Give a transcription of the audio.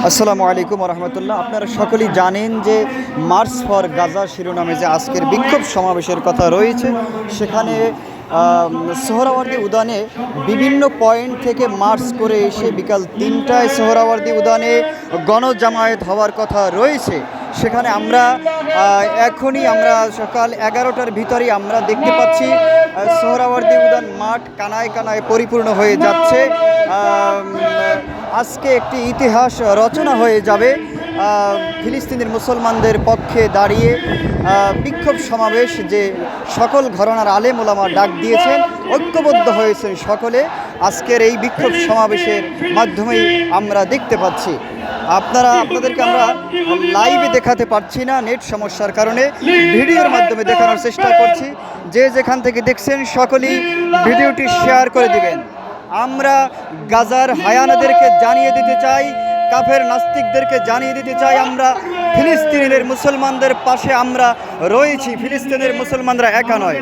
আসসালামু আলাইকুম রহমতুল্লাহ আপনারা সকলেই জানেন যে মার্চ ফর গাজা শিরোনামে যে আজকের বিক্ষোভ সমাবেশের কথা রয়েছে, সেখানে সোহরাওয়ার্দী উদ্যানে বিভিন্ন পয়েন্ট থেকে মার্চ করে এসে বিকাল তিনটায় সোহরাওয়ার্দী উদ্যানে গণজামায়াত হওয়ার কথা রয়েছে। সেখানে আমরা এখনই আমরা সকাল এগারোটার ভিতরেই আমরা দেখতে পাচ্ছি সোহরাওয়ার্দী উদ্যান মাঠ কানায় কানায় পরিপূর্ণ হয়ে যাচ্ছে। আজকে একটি ইতিহাস রচনা হয়ে যাবে। ফিলিস্তিনের মুসলমানদের পক্ষে দাঁড়িয়ে বিক্ষোভ সমাবেশ যে সকল ঘরনার আলেম ওলামা ডাক দিয়েছেন, ঐক্যবদ্ধ হয়েছেন সকলে, আজকের এই বিক্ষোভ সমাবেশের মাধ্যমেই আমরা দেখতে পাচ্ছি। আপনারা, আপনাদেরকে আমরা লাইভে দেখাতে পারছি না, নেট সমস্যার কারণে। ভিডিওর মাধ্যমে দেখানোর চেষ্টা করছি। যে যেখান থেকে দেখছেন, সকলেই ভিডিওটি শেয়ার করে দিবেন। আমরা গাজার হায়ানাদেরকে জানিয়ে দিতে চাই, কাফের নাস্তিকদেরকে জানিয়ে দিতে চাই, আমরা ফিলিস্তিনের মুসলমানদের পাশে আমরা রয়েছি, ফিলিস্তিনের মুসলমানরা একা নয়।